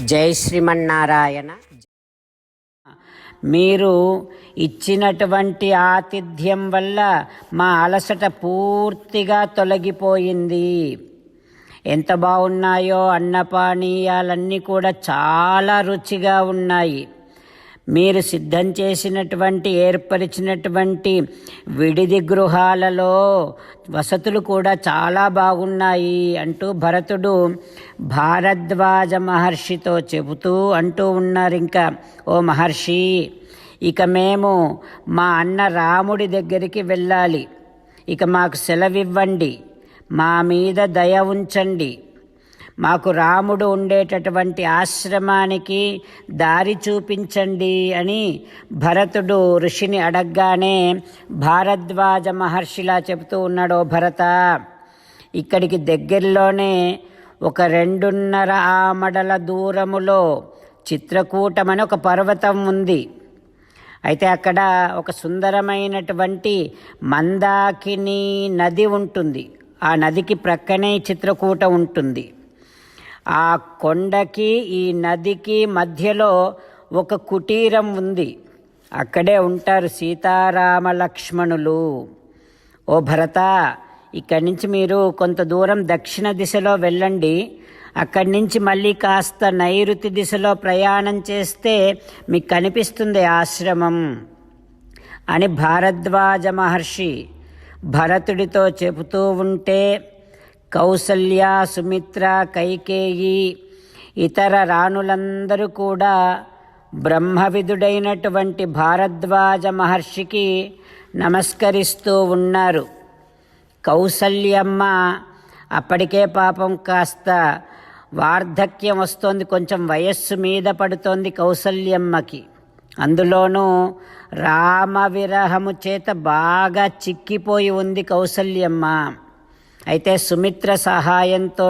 జై శ్రీమన్నారాయణ. మీరు ఇచ్చినటువంటి ఆతిథ్యం వల్ల మా అలసట పూర్తిగా తొలగిపోయింది. ఎంత బాగున్నాయో అన్నపానీయాలన్నీ కూడా చాలా రుచిగా ఉన్నాయి. మీరు సిద్ధం చేసినటువంటి ఏర్పరిచినటువంటి విడిది గృహాలలో వసతులు కూడా చాలా బాగున్నాయి అంటూ భరతుడు భారద్వాజ మహర్షితో చెబుతూ అంటూ ఉన్నారు ఇంకా ఓ మహర్షి ఇక మేము మా అన్న రాముడి దగ్గరికి వెళ్ళాలి. ఇక మాకు సెలవివ్వండి. మా మీద దయ ఉంచండి. మాకు రాముడు ఉండేటటువంటి ఆశ్రమానికి దారి చూపించండి అని భరతుడు ఋషిని అడగగానే భారద్వాజ మహర్షిలా చెబుతూ ఉన్నాడు భరత. ఇక్కడికి దగ్గరలోనే ఒక రెండున్నర ఆమడల దూరములో చిత్రకూటమని ఒక పర్వతం ఉంది. అయితే అక్కడ ఒక సుందరమైనటువంటి మందాకిని నది ఉంటుంది. ఆ నదికి ప్రక్కనే చిత్రకూట ఉంటుంది. ఆ కొండకి ఈ నదికి మధ్యలో ఒక కుటీరం ఉంది. అక్కడే ఉంటారు సీతారామ లక్ష్మణులు ఓ భరత ఇక్కడి నుంచి మీరు కొంత దూరం దక్షిణ దిశలో వెళ్ళండి. అక్కడి నుంచి మళ్ళీ కాస్త నైరుతి దిశలో ప్రయాణం చేస్తే మీకు కనిపిస్తుంది ఆశ్రమం అని భారద్వాజ మహర్షి భరతుడితో చెబుతూ ఉంటే కౌసల్య సుమిత్ర కైకేయి ఇతర రాణులందరూ కూడా బ్రహ్మవిదుడైనటువంటి భారద్వాజ మహర్షికి నమస్కరిస్తూ ఉన్నారు. కౌసల్యమ్మ అప్పటికే పాపం కాస్త వార్ధక్యం వస్తోంది కొంచెం వయస్సు మీద పడుతోంది కౌసల్యమ్మకి. అందులోనూ రామ విరహము చేత బాగా చిక్కిపోయి ఉంది కౌసల్యమ్మ. అయితే సుమిత్ర సహాయంతో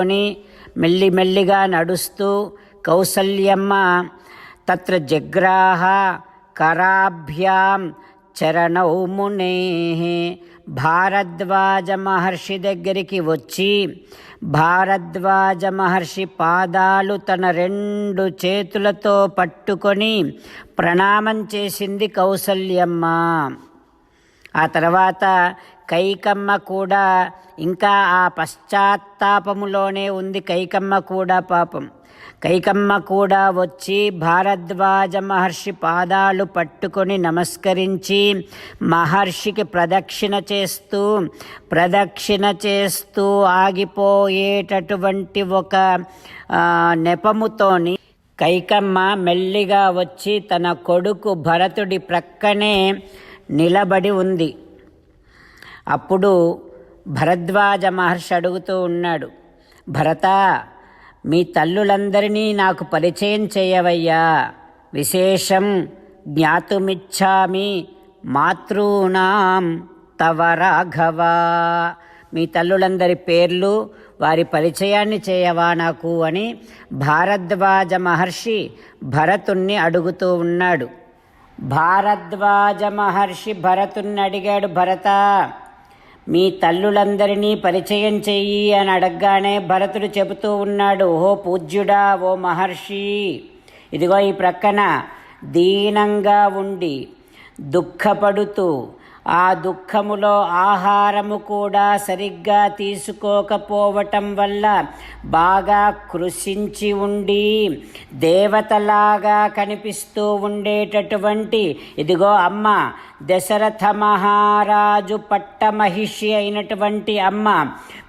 మెల్లిమెల్లిగా నడుస్తూ కౌసల్యమ్మ తత్ర జగ్రాహ కరాభ్యాం చరణౌ మునే భారద్వాజ మహర్షి దగ్గరికి వచ్చి భారద్వాజ మహర్షి పాదాలు తన రెండు చేతులతో పట్టుకొని ప్రణామం చేసింది కౌసల్యమ్మ. ఆ తర్వాత కైకమ్మ కూడా ఇంకా ఆ పశ్చాత్తాపములోనే ఉంది కైకమ్మ కూడా పాపం. కైకమ్మ కూడా వచ్చి భారద్వాజ మహర్షి పాదాలు పట్టుకొని నమస్కరించి మహర్షికి ప్రదక్షిణ చేస్తూ ప్రదక్షిణ చేస్తూ ఆగిపోయేటటువంటి ఒక నెపముతోని కైకమ్మ మెల్లిగా వచ్చి తన కొడుకు భరతుడి ప్రక్కనే నిలబడి ఉంది. అప్పుడు భరద్వాజ మహర్షి అడుగుతూ ఉన్నాడు భరత మీ తల్లులందరినీ నాకు పరిచయం చేయవయ్యా. విశేషం జ్ఞాతుమిచ్చామి మాతృనాం తవ రాఘవ. మీ తల్లులందరి పేర్లు వారి పరిచయాన్ని చేయవా నాకు అని భారద్వాజ మహర్షి భరతుణ్ణి అడుగుతూ ఉన్నాడు. భారద్వాజ మహర్షి భరతుణ్ణి అడిగాడు భరత మీ తల్లులందరినీ పరిచయం చెయ్యి అని అడగగానే భరతుడు చెబుతూ ఉన్నాడు ఓ పూజ్యుడా ఓ మహర్షి ఇదిగో ఈ ప్రక్కన దీనంగా ఉండి దుఃఖపడుతూ ఆ దుఃఖములో ఆహారము కూడా సరిగ్గా తీసుకోకపోవటం వల్ల బాగా కృషించి ఉండి దేవతలాగా కనిపిస్తూ ఉండేటటువంటి ఇదిగో అమ్మ దశరథ మహారాజు పట్టమహిషి అయినటువంటి అమ్మ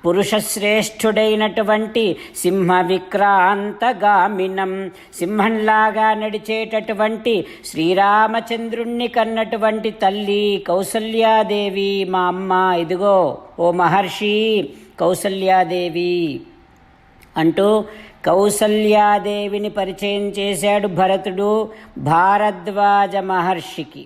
పురుషశ్రేష్ఠుడైనటువంటి సింహ విక్రాంతగామినం సింహంలాగా నడిచేటటువంటి శ్రీరామచంద్రుణ్ణి కన్నటువంటి తల్లి కౌసల్యాదేవి మా అమ్మ. ఇదిగో ఓ మహర్షి కౌసల్యాదేవి అంటూ కౌసల్యాదేవిని పరిచయం చేశాడు భరతుడు భారద్వాజ మహర్షికి.